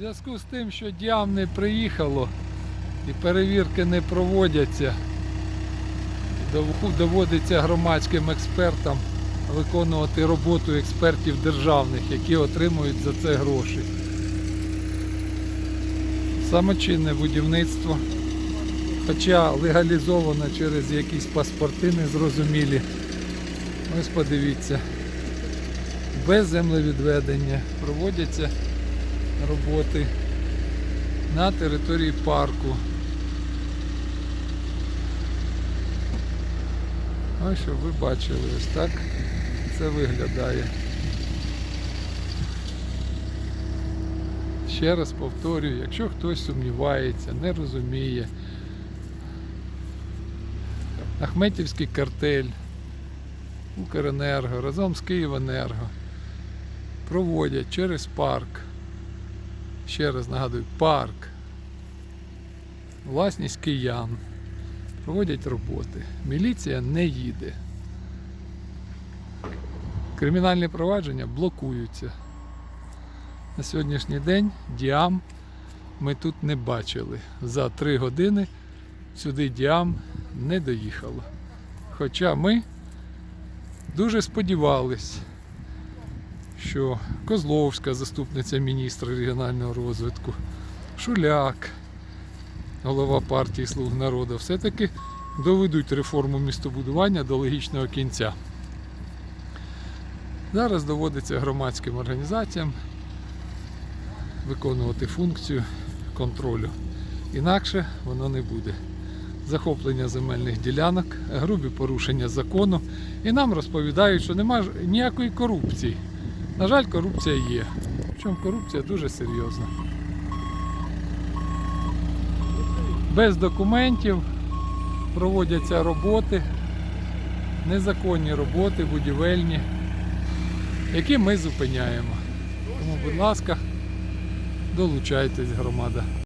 зв'язку з тим, що діам не приїхало і перевірки не проводяться, доводиться громадським експертам виконувати роботу експертів державних, які отримують за це гроші. Самочинне будівництво, хоча легалізовано через якісь паспорти незрозумілі. Ось подивіться без землевідведення проводяться роботи на території парку. Ось щоб ви бачили, ось так це виглядає. Ще раз повторюю, якщо хтось сумнівається, не розуміє, Ахметівський картель, Укренерго разом з Київенерго проводять через парк. Ще раз нагадую, парк. Власність киян. Проводять роботи. Міліція не їде. Кримінальні провадження блокуються. На сьогоднішній день діам ми тут не бачили. За три години сюди діам не доїхало. Хоча ми дуже сподівались, що Козловська, заступниця міністра регіонального розвитку, Шуляк, голова партії Слуг народу, все-таки доведуть реформу містобудування до логічного кінця. Зараз доводиться громадським організаціям виконувати функцію контролю. Інакше воно не буде. Захоплення земельних ділянок, грубі порушення закону. І нам розповідають, що немає ніякої корупції. На жаль, корупція є. Причому корупція дуже серйозна. Без документів проводяться роботи, незаконні роботи, будівельні, які ми зупиняємо. Тому, будь ласка, долучайтесь, громада.